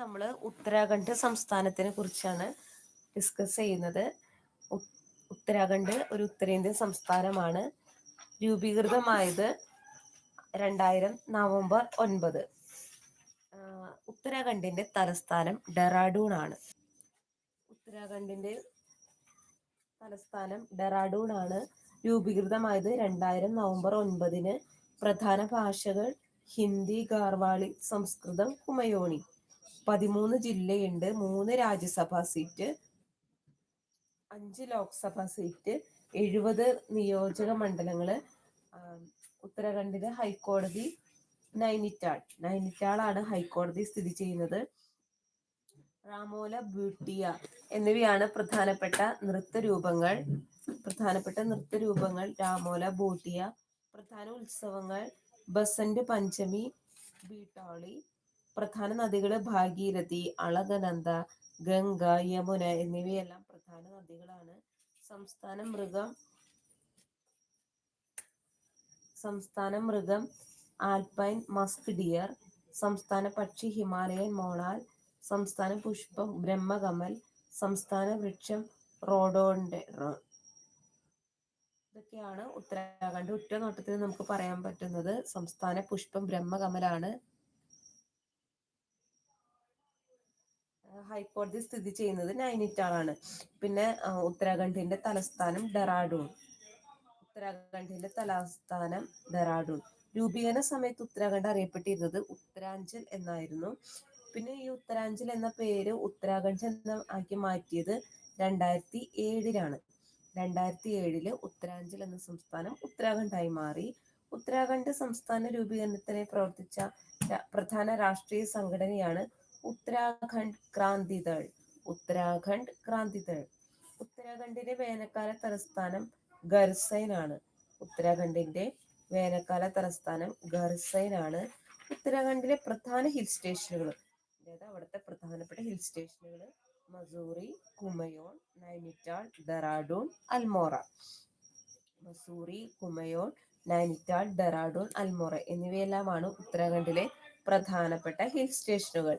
നമ്മൾ ഉത്തരാഖണ്ഡ് സംസ്ഥാനത്തിനെ കുറിച്ചാണ് ഡിസ്കസ് ചെയ്യുന്നത്. ഉത്തരാഖണ്ഡ് ഒരു ഉത്തരേന്ത്യൻ സംസ്ഥാനമാണ്. രൂപീകൃതമായത് രണ്ടായിരം നവംബർ ഒൻപത്. ഉത്തരാഖണ്ഡിന്റെ തലസ്ഥാനം ഡെറാഡൂൺ ആണ് ഉത്തരാഖണ്ഡിന്റെ തലസ്ഥാനം ഡെറാഡൂൺ ആണ് രൂപീകൃതമായത് രണ്ടായിരം നവംബർ ഒൻപതിന്. പ്രധാന ഭാഷകൾ ഹിന്ദി ഗാർവാളി സംസ്കൃതം കുമയോണി. പതിമൂന്ന് ജില്ലയുണ്ട്. മൂന്ന് രാജ്യസഭാ സീറ്റ് അഞ്ച് ലോക്സഭാ സീറ്റ് എഴുപത് നിയോജക മണ്ഡലങ്ങൾ ഉത്തരാഖണ്ഡിലെ ഹൈക്കോടതി നൈനിറ്റാൾ. നൈനിറ്റാളാണ് ഹൈക്കോടതി സ്ഥിതി ചെയ്യുന്നത്. റാമോല ബ്യൂട്ടിയ എന്നിവയാണ് പ്രധാനപ്പെട്ട നൃത്തരൂപങ്ങൾ. പ്രധാനപ്പെട്ട നൃത്തരൂപങ്ങൾ രാമോല ബൂട്ടിയ പ്രധാന ഉത്സവങ്ങൾ ബസന്റ് പഞ്ചമി ബീട്ടാളി പ്രധാന നദികൾ ഭാഗീരഥി അളകനന്ദ ഗംഗ യമുന എന്നിവയെല്ലാം പ്രധാന നദികളാണ്. സംസ്ഥാന മൃഗം സംസ്ഥാന മൃഗം ആൽപൈൻ മസ്ക് ഡിയർ സംസ്ഥാന പക്ഷി ഹിമാലയൻ മോണാൽ സംസ്ഥാന പുഷ്പം ബ്രഹ്മകമൽ സംസ്ഥാന വൃക്ഷം റോഡോണ്ടെ ഇതൊക്കെയാണ് ഉത്തരാഖണ്ഡ് ഉറ്റ നോട്ടത്തിൽ നമുക്ക് പറയാൻ പറ്റുന്നത്. സംസ്ഥാന പുഷ്പം ബ്രഹ്മകമലാണ്. ഹൈക്കോടതി സ്ഥിതി ചെയ്യുന്നത് നൈനിറ്റാളാണ്. പിന്നെ ഉത്തരാഖണ്ഡിന്റെ തലസ്ഥാനം ഡെറാഡൂൺ. ഉത്തരാഖണ്ഡിന്റെ തലസ്ഥാനം ഡെറാഡൂൺ. രൂപീകരണ സമയത്ത് ഉത്തരാഖണ്ഡ് അറിയപ്പെട്ടിരുന്നത് ഉത്തരാഞ്ചൽ എന്നായിരുന്നു. പിന്നെ ഈ ഉത്തരാഞ്ചൽ എന്ന പേര് ഉത്തരാഖണ്ഡ് എന്ന ആക്കി മാറ്റിയത് രണ്ടായിരത്തി ഏഴിലാണ് രണ്ടായിരത്തി ഏഴിൽ ഉത്തരാഞ്ചൽ എന്ന സംസ്ഥാനം ഉത്തരാഖണ്ഡായി മാറി. ഉത്തരാഖണ്ഡ് സംസ്ഥാന രൂപീകരണത്തിനായി പ്രവർത്തിച്ച പ്രധാന രാഷ്ട്രീയ സംഘടനയാണ് ഉത്തരാഖണ്ഡ് ക്രാന്തിദൾ ഉത്തരാഖണ്ഡ് ക്രാന്തിദൾ ഉത്തരാഖണ്ഡിന്റെ വേനൽക്കാല തലസ്ഥാനം ഗർസൈൻ ആണ് ഉത്തരാഖണ്ഡിന്റെ വേനൽക്കാല തലസ്ഥാനം ഗർസൈൻ ആണ് ഉത്തരാഖണ്ഡിലെ പ്രധാന ഹിൽ സ്റ്റേഷനുകൾ അതായത് അവിടുത്തെ പ്രധാനപ്പെട്ട ഹിൽ സ്റ്റേഷനുകൾ മസൂറി കുമയോൺ നൈനിറ്റാൾ ഡെറാഡൂൺ അൽമോറ. മസൂറി കുമയോൺ നൈനിറ്റാൾ ഡെറാഡൂൺ അൽമോറ എന്നിവയെല്ലാമാണ് ഉത്തരാഖണ്ഡിലെ പ്രധാനപ്പെട്ട ഹിൽ സ്റ്റേഷനുകൾ.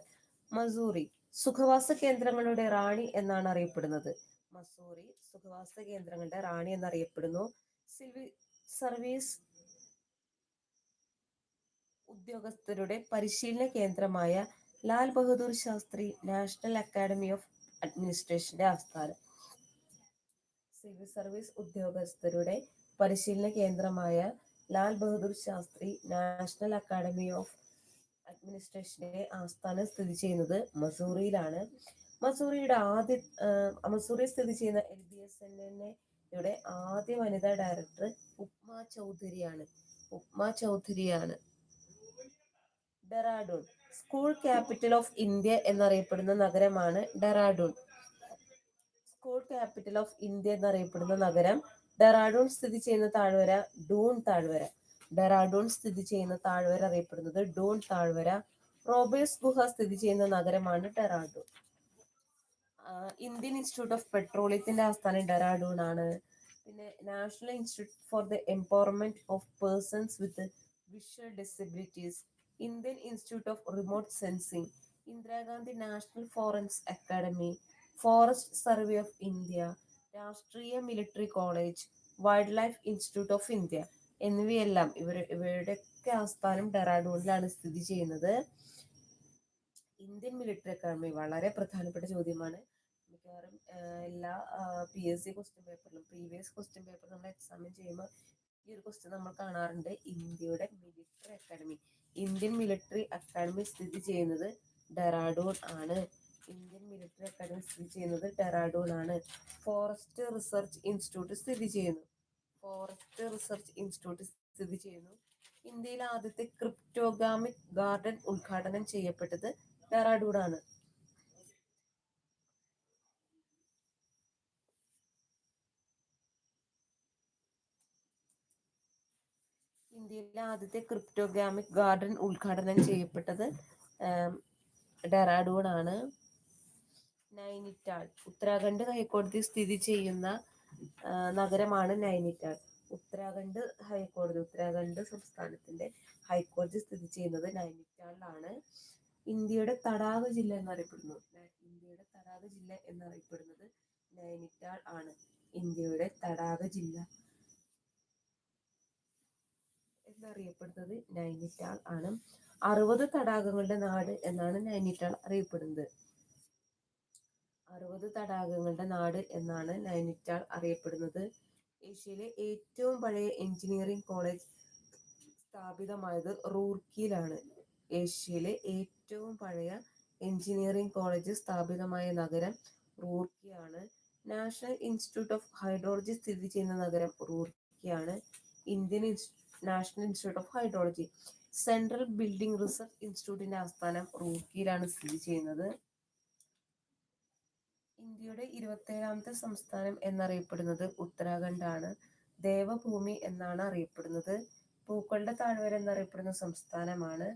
മസൂറി സുഖവാസ കേന്ദ്രങ്ങളുടെ റാണി എന്നാണ് അറിയപ്പെടുന്നത്. മസൂറി സുഖവാസ കേന്ദ്രങ്ങളുടെ റാണി എന്നറിയപ്പെടുന്നു. സിവിൽ സർവീസ് ഉദ്യോഗസ്ഥരുടെ പരിശീലന കേന്ദ്രമായ Lal Bahadur Shastri national academy of അഡ്മിനിസ്ട്രേഷന്റെ ആസ്ഥാനം. സിവിൽ സർവീസ് ഉദ്യോഗസ്ഥരുടെ പരിശീലന കേന്ദ്രമായ Lal Bahadur Shastri national academy of അഡ്മിനിസ്ട്രേഷന്റെ ആസ്ഥാനം സ്ഥിതി ചെയ്യുന്നത് മസൂറിയിലാണ്. മസൂറിയുടെ ആദ്യ മസൂറി സ്ഥിതി ചെയ്യുന്ന എൽ ബി എസ് എൻ ആദ്യ വനിതാ ഡയറക്ടർ ഉപ്മ ചൗധരിയാണ്. Upma ചൗധരിയാണ്. Dehradun school capital of India എന്നറിയപ്പെടുന്ന നഗരമാണ് Dehradun. School capital of India എന്നറിയപ്പെടുന്ന നഗരം ഡെറാഡൂൺ സ്ഥിതി ചെയ്യുന്ന താഴ്വര ഡൂൺ താഴ്വര. ഡെറാഡൂൺ സ്ഥിതി ചെയ്യുന്ന താഴ്വര അറിയപ്പെടുന്നത് ഡോൺ താഴ്വര. റോബേഴ്സ് ഗുഹ സ്ഥിതി ചെയ്യുന്ന നഗരമാണ് ഡെറാഡൂൺ. ഇന്ത്യൻ ഇൻസ്റ്റിറ്റ്യൂട്ട് ഓഫ് പെട്രോളിയത്തിന്റെ ആസ്ഥാനം ഡെറാഡൂൺ ആണ്. പിന്നെ national institute for the empowerment of persons with visual disabilities Indian institute of remote sensing Indira Gandhi national forest academy forest survey of India Rashtriya military college wildlife institute of India. എന്നിവയെല്ലാം ഇവർ ഇവരുടെയൊക്കെ ആസ്ഥാനം ഡെറാഡൂണിലാണ് സ്ഥിതി ചെയ്യുന്നത്. Indian military academy വളരെ പ്രധാനപ്പെട്ട ചോദ്യമാണ്. മിക്കവാറും എല്ലാ പി എസ് സി ക്വസ്റ്റ്യൻ പേപ്പറിലും പ്രീവിയസ് ക്വസ്റ്റ്യൻ പേപ്പർ നമ്മൾ എക്സാമിൻ ചെയ്യുമ്പോൾ ഈ ഒരു ക്വസ്റ്റ്യൻ നമ്മൾ കാണാറുണ്ട്. ഇന്ത്യയുടെ military academy Indian military academy സ്ഥിതി ചെയ്യുന്നത് ഡെറാഡൂൺ ആണ്. ഇന്ത്യൻ മിലിറ്ററി അക്കാദമി സ്ഥിതി ചെയ്യുന്നത് ഡെറാഡൂൺ ആണ്. ഫോറസ്റ്റ് റിസർച്ച് ഇൻസ്റ്റിറ്റ്യൂട്ട് സ്ഥിതി ചെയ്യുന്നു. ഫോറസ്റ്റ് റിസർച്ച് ഇൻസ്റ്റിറ്റ്യൂട്ട് സ്ഥിതി ചെയ്യുന്നു. ഇന്ത്യയിലെ ആദ്യത്തെ ക്രിപ്റ്റോഗാമിക് ഗാർഡൻ ഉദ്ഘാടനം ചെയ്യപ്പെട്ടത് ഡെറാഡൂഡാണ് ഇന്ത്യയിലെ ആദ്യത്തെ ക്രിപ്റ്റോഗാമിക് ഗാർഡൻ ഉദ്ഘാടനം ചെയ്യപ്പെട്ടത് ഡെറാഡൂൺ ആണ് നൈനിറ്റാൾ ഉത്തരാഖണ്ഡ് ഹൈക്കോടതി സ്ഥിതി ചെയ്യുന്ന നഗരമാണ് നൈനിറ്റാൾ. ഉത്തരാഖണ്ഡ് ഹൈക്കോടതി ഉത്തരാഖണ്ഡ് സംസ്ഥാനത്തിന്റെ ഹൈക്കോടതി സ്ഥിതി ചെയ്യുന്നത് നൈനിറ്റാളിലാണ്. ഇന്ത്യയുടെ തടാക ജില്ല എന്നറിയപ്പെടുന്നു. ഇന്ത്യയുടെ തടാക ജില്ല എന്നറിയപ്പെടുന്നത് നൈനിറ്റാൾ ആണ്. ഇന്ത്യയുടെ തടാക ജില്ല എന്നറിയപ്പെടുന്നത് നൈനിറ്റാൾ ആണ്. അറുപത് തടാകങ്ങളുടെ നാട് എന്നാണ് നൈനിറ്റാൾ അറിയപ്പെടുന്നത്. അറുപത് തടാകങ്ങളുടെ നാട് എന്നാണ് നൈനിറ്റാൾ അറിയപ്പെടുന്നത്. ഏഷ്യയിലെ ഏറ്റവും പഴയ എഞ്ചിനീയറിംഗ് കോളേജ് സ്ഥാപിതമായത് റൂർക്കിയിലാണ്. ഏഷ്യയിലെ ഏറ്റവും പഴയ എഞ്ചിനീയറിംഗ് കോളേജ് സ്ഥാപിതമായ നഗരം റൂർക്കിയാണ്. നാഷണൽ ഇൻസ്റ്റിറ്റ്യൂട്ട് ഓഫ് ഹൈഡ്രോളജി സ്ഥിതി ചെയ്യുന്ന നഗരം റൂർക്കിയാണ്. Indian national institute of hydrology. Central building research ഇൻസ്റ്റിറ്റ്യൂട്ടിന്റെ ആസ്ഥാനം റൂർക്കിയിലാണ് സ്ഥിതി ചെയ്യുന്നത്. ഇന്ത്യയുടെ ഇരുപത്തേഴാമത്തെ സംസ്ഥാനം എന്നറിയപ്പെടുന്നത് ഉത്തരാഖണ്ഡാണ്. ദേവഭൂമി എന്നാണ് അറിയപ്പെടുന്നത്. പൂക്കളുടെ താഴ്വര എന്നറിയപ്പെടുന്ന സംസ്ഥാനമാണ്.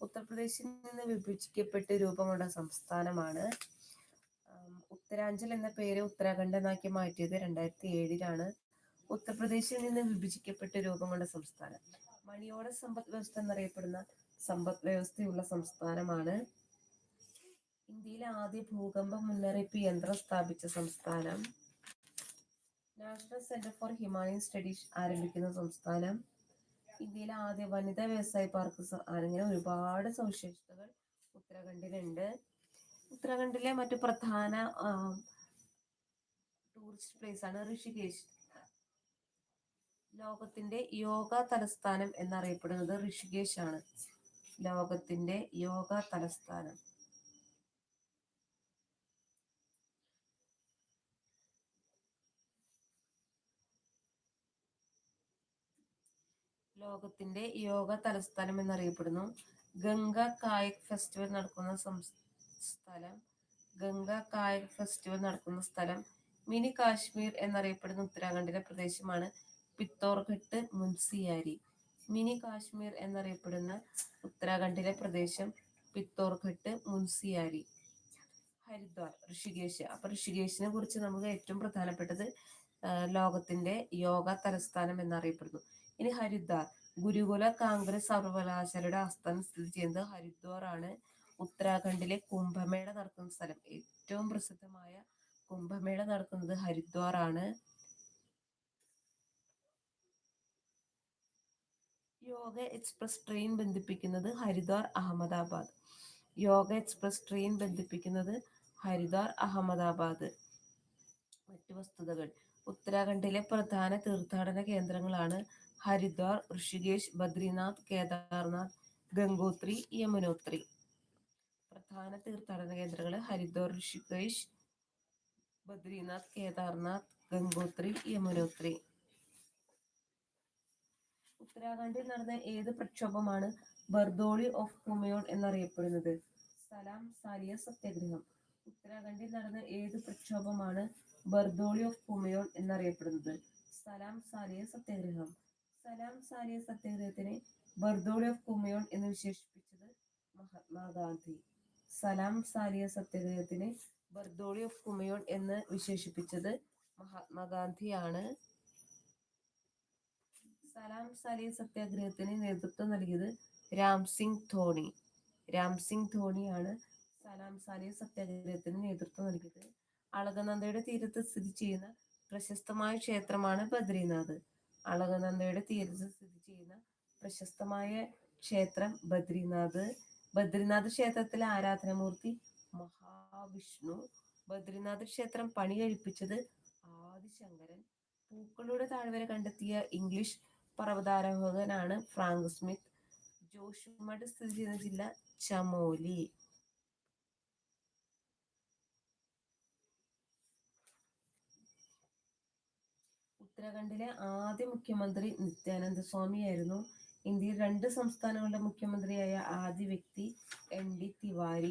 ഉത്തർപ്രദേശിൽ നിന്ന് വിഭജിക്കപ്പെട്ട് രൂപം കൊണ്ട സംസ്ഥാനമാണ് ഉത്തരാഞ്ചൽ എന്ന പേര് ഉത്തരാഖണ്ഡ് എന്നാക്കി മാറ്റിയത് രണ്ടായിരത്തി ഏഴിലാണ് ഉത്തർപ്രദേശിൽ നിന്ന് വിഭജിക്കപ്പെട്ട് രൂപം കൊണ്ട സംസ്ഥാനം. മണിയോട സമ്പദ് വ്യവസ്ഥ എന്നറിയപ്പെടുന്ന സമ്പദ് വ്യവസ്ഥയുള്ള സംസ്ഥാനമാണ്. ഇന്ത്യയിലെ ആദ്യ ഭൂകമ്പ മുന്നറിയിപ്പ് യന്ത്രം സ്ഥാപിച്ച സംസ്ഥാനം. National centre for Himalayan studies ആരംഭിക്കുന്ന സംസ്ഥാനം. ഇന്ത്യയിലെ ആദ്യ വനിതാ വ്യവസായ പാർക്ക് അങ്ങനെ ഒരുപാട് സവിശേഷതകൾ ഉത്തരാഖണ്ഡിലുണ്ട്. ഉത്തരാഖണ്ഡിലെ മറ്റു പ്രധാന ടൂറിസ്റ്റ് പ്ലേസ് ആണ് ഋഷികേശ്. ലോകത്തിന്റെ യോഗ തലസ്ഥാനം എന്നറിയപ്പെടുന്നത് ഋഷികേശ് ആണ് ലോകത്തിന്റെ യോഗ തലസ്ഥാനം. ലോകത്തിന്റെ യോഗ തലസ്ഥാനം എന്നറിയപ്പെടുന്നു. ഗംഗ കായക് ഫെസ്റ്റിവൽ നടക്കുന്ന സ്ഥലം. ഗംഗ കായക് ഫെസ്റ്റിവൽ നടക്കുന്ന സ്ഥലം. മിനി കാശ്മീർ എന്നറിയപ്പെടുന്ന ഉത്തരാഖണ്ഡിലെ പ്രദേശമാണ് പിത്തോർഘട്ട് മുൻസിയാരി. മിനി കാശ്മീർ എന്നറിയപ്പെടുന്ന ഉത്തരാഖണ്ഡിലെ പ്രദേശം പിത്തോർഘട്ട് മുൻസിയാരി. ഹരിദ്വാർ ഋഷികേശ്. അപ്പൊ ഋഷികേശിനെ കുറിച്ച് നമുക്ക് ഏറ്റവും പ്രധാനപ്പെട്ടത് ലോകത്തിന്റെ യോഗ തലസ്ഥാനം എന്നറിയപ്പെടുന്നു. ഇനി ഹരിദ്വാർ. ഗുരുകുല കോൺഗ്രസ് സർവകലാശാലയുടെ ആസ്ഥാനം സ്ഥിതി ചെയ്യുന്നത് ഹരിദ്വാർ ആണ് ഉത്തരാഖണ്ഡിലെ കുംഭമേള നടക്കുന്ന സ്ഥലം. ഏറ്റവും പ്രസിദ്ധമായ കുംഭമേള നടക്കുന്നത് ഹരിദ്വാർ ആണ് യോഗ എക്സ്പ്രസ് ട്രെയിൻ ബന്ധിപ്പിക്കുന്നത് ഹരിദ്വാർ അഹമ്മദാബാദ്. യോഗ എക്സ്പ്രസ് ട്രെയിൻ ബന്ധിപ്പിക്കുന്നത് ഹരിദ്വാർ അഹമ്മദാബാദ്. മറ്റു വസ്തുതകൾ. ഉത്തരാഖണ്ഡിലെ പ്രധാന തീർത്ഥാടന കേന്ദ്രങ്ങളാണ് ഹരിദ്വാർ ഋഷികേശ് ബദ്രിനാഥ് കേദാർനാഥ് ഗംഗോത്രി യമുനോത്രി. പ്രധാന തീർത്ഥാടന കേന്ദ്രങ്ങൾ ഹരിദ്വാർ ഋഷികേശ് ബദ്രിനാഥ് കേദാർനാഥ് ഗംഗോത്രി യമുനോത്രി. ഉത്തരാഖണ്ഡിൽ നടന്ന ഏത് പ്രക്ഷോഭമാണ് ബർദോളി ഓഫ് കുമയോൺ എന്നറിയപ്പെടുന്നത്? സലാം സാലിയ സത്യഗ്രഹം. ഉത്തരാഖണ്ഡിൽ നടന്ന ഏത് പ്രക്ഷോഭമാണ് ബർദോളി ഓഫ് കുമയോൺ എന്നറിയപ്പെടുന്നത്? സലാം സാലിയ സത്യാഗ്രഹം. സലാം സാലിയ സത്യാഗ്രഹത്തിനെ ബർദോളി ഓഫ് കുമയോൺ എന്ന് വിശേഷിപ്പിച്ചത് മഹാത്മാഗാന്ധി. സലാം സാലിയ സത്യാഗ്രഹത്തിനെ ബർദോളി ഓഫ് കുമയോൺ എന്ന് വിശേഷിപ്പിച്ചത് മഹാത്മാഗാന്ധിയാണ്. സലാം സാലിയ സത്യാഗ്രഹത്തിന് നേതൃത്വം നൽകിയത് രാം സിംഗ് ധോണി. രാം സിംഗ് ധോണിയാണ് സലാം സാലിയ സത്യാഗ്രഹത്തിന് നേതൃത്വം നൽകിയത്. അളകനന്ദയുടെ തീരത്ത് സ്ഥിതി ചെയ്യുന്ന പ്രശസ്തമായ ക്ഷേത്രമാണ് ബദ്രിനാഥ്. അളകനന്ദയുടെ തീരത്ത് സ്ഥിതി ചെയ്യുന്ന പ്രശസ്തമായ ക്ഷേത്രം ബദ്രിനാഥ്. ബദ്രിനാഥ് ക്ഷേത്രത്തിലെ ആരാധനമൂർത്തി മഹാവിഷ്ണു. ബദ്രിനാഥ് ക്ഷേത്രം പണി കഴിപ്പിച്ചത് ആദിശങ്കരൻ. പൂക്കളുടെ താഴ്വര കണ്ടെത്തിയ ഇംഗ്ലീഷ് പർവതാരോഹകനാണ് ഫ്രാങ്ക് സ്മിത്ത്. ജോഷുമഡ് സ്ഥിതി ചെയ്യുന്ന ജില്ല ചമോലി. ഉത്തരാഖണ്ഡിലെ ആദ്യ മുഖ്യമന്ത്രി നിത്യാനന്ദ സ്വാമിയായിരുന്നു ഇന്ത്യയിൽ രണ്ട് സംസ്ഥാനങ്ങളുടെ മുഖ്യമന്ത്രിയായ ആദ്യ വ്യക്തി എൻ ഡി തിവാരി.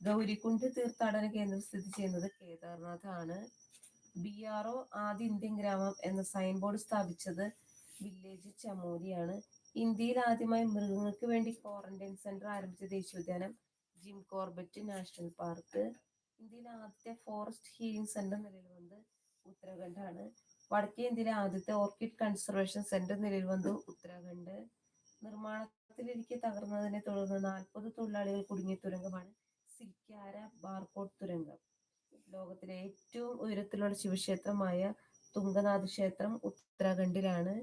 ഗൗരിക്കുണ്ട് തീർത്ഥാടന കേന്ദ്രം സ്ഥിതി ചെയ്യുന്നത് കേദാർനാഥ് ആണ്. ബി ആർ ഒ ആദ്യ ഇന്ത്യൻ ഗ്രാമം എന്ന സൈൻ ബോർഡ് സ്ഥാപിച്ചത് വില്ലേജ് ചമോലിയാണ് ഇന്ത്യയിൽ ആദ്യമായി മൃഗങ്ങൾക്ക് വേണ്ടി ക്വാറന്റൈൻ സെന്റർ ആരംഭിച്ച ദേശീയോദ്യാനം ജിം കോർബറ്റ് നാഷണൽ പാർക്ക്. ഇന്ത്യയിലെ ആദ്യത്തെ ഫോറസ്റ്റ് ഹീലിംഗ് സെന്റർ നിലവിൽ വന്നത് ഉത്തരാഖണ്ഡാണ്. വടക്കേ ഇന്ത്യയിലെ ആദ്യത്തെ ഓർക്കിഡ് കൺസർവേഷൻ സെന്റർ നിലവിൽ വന്നു. ഉത്തരാഖണ്ഡ് നിർമ്മാണത്തിൽ വെള്ളത്തിലിരിക്കെ തകർന്നതിനെ തുടർന്ന് നാൽപ്പത് തൊഴിലാളികൾ കുടുങ്ങിയ തുരങ്കമാണ്. സിക്കാര ബാർകോട്ട് തുരങ്കം. ലോകത്തിലെ ഏറ്റവും ഉയരത്തിലുള്ള ശിവക്ഷേത്രമായ തുംഗനാഥ് ക്ഷേത്രം ഉത്തരാഖണ്ഡിലാണ്.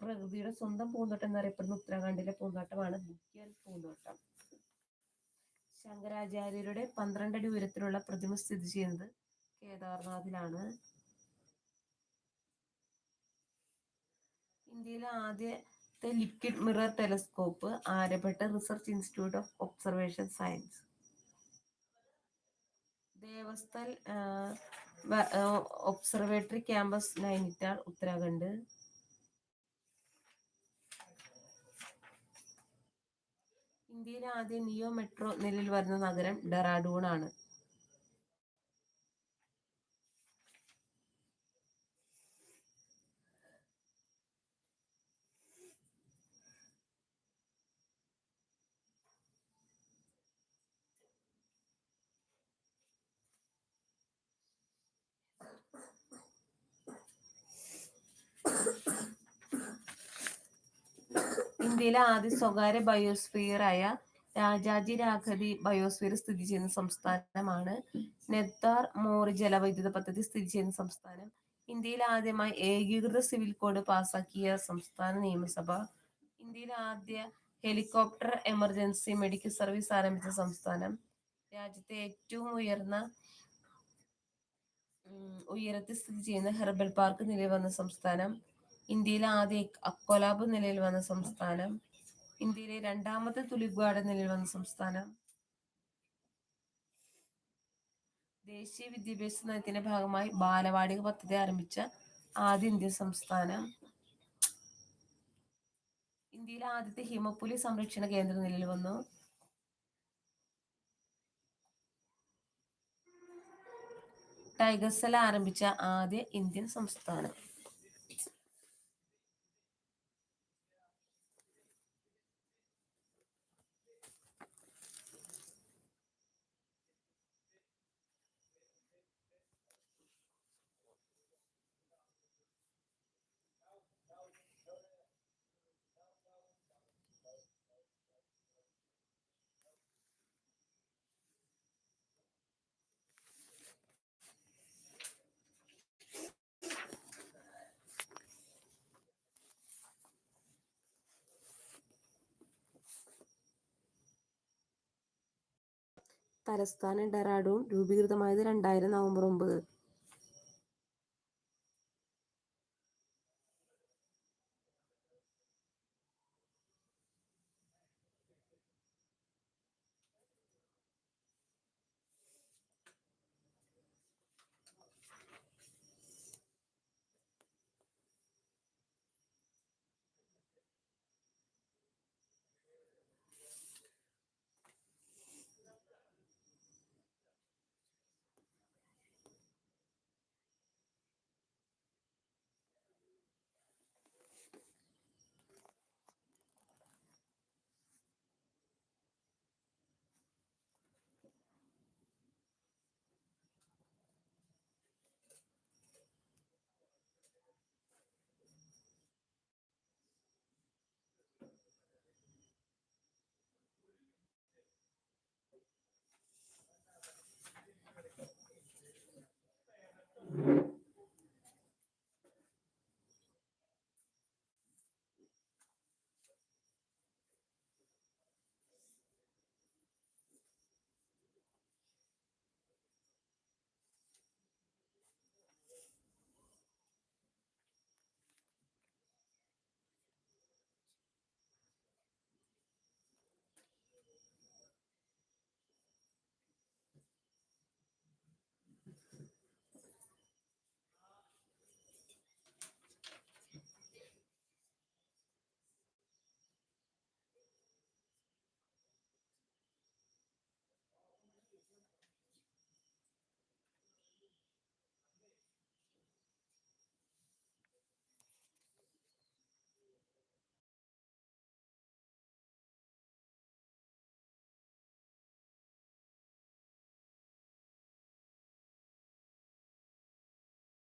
പ്രകൃതിയുടെ സ്വന്തം പൂന്തോട്ടം എന്നറിയപ്പെടുന്ന ഉത്തരാഖണ്ഡിലെ പൂന്തോട്ടമാണ് ബുക്കിയൽ പൂന്തോട്ടം. ശങ്കരാചാര്യരുടെ പന്ത്രണ്ടടി ഉയരത്തിലുള്ള പ്രതിമ സ്ഥിതി ചെയ്യുന്നത് കേദാർനാഥിലാണ്. ഇന്ത്യയിലെ ആദ്യത്തെ liquid mirror telescope Aryabhatta research institute of observation science. Devasthal observatory campus Nainital Uttarakhand. ഇന്ത്യയിലെ ആദ്യ നിയോ മെട്രോ നിലയിൽ വരുന്ന നഗരം ഡെറാഡൂൺ ആണ്. ഇന്ത്യയിലെ ആദ്യ സ്വകാര്യ ബയോസ്ഫിയറായ രാജാജി രാഘവി ബയോസ്ഫിയർ സ്ഥിതി ചെയ്യുന്ന സംസ്ഥാനമാണ്. നെത്താർ മോറി ജലവൈദ്യുത പദ്ധതി സ്ഥിതി ചെയ്യുന്ന സംസ്ഥാനം. ഇന്ത്യയിൽ ആദ്യമായി ഏകീകൃത സിവിൽ കോഡ് പാസാക്കിയ സംസ്ഥാന നിയമസഭ. ഇന്ത്യയിൽ ആദ്യ ഹെലികോപ്റ്റർ എമർജൻസി മെഡിക്കൽ സർവീസ് ആരംഭിച്ച സംസ്ഥാനം. രാജ്യത്തെ ഏറ്റവും ഉയർന്ന ഉയരത്തിൽ സ്ഥിതി ചെയ്യുന്ന ഹെർബൽ പാർക്ക് നിലവിൽ വന്ന സംസ്ഥാനം. ഇന്ത്യയിലെ ആദ്യ അക്കോലാബ് നിലയിൽ വന്ന സംസ്ഥാനം. ഇന്ത്യയിലെ രണ്ടാമത്തെ തുലിപ് ഗാർഡൻ നിലയിൽ വന്ന സംസ്ഥാനം. ദേശീയ വിദ്യാഭ്യാസ നയത്തിന്റെ ഭാഗമായി ബാലവാടിക പദ്ധതി ആരംഭിച്ച ആദ്യ ഇന്ത്യൻ സംസ്ഥാനം. ഇന്ത്യയിലെ ആദ്യത്തെ ഹിമപ്പുലി സംരക്ഷണ കേന്ദ്രം നിലയിൽ വന്നു. ടൈഗർ സെൽ ആരംഭിച്ച ആദ്യ ഇന്ത്യൻ സംസ്ഥാനം. തലസ്ഥാനം ഡെറാഡൂൺ രൂപീകൃതമായത് രണ്ടായിരം നവംബർ ഒമ്പത്.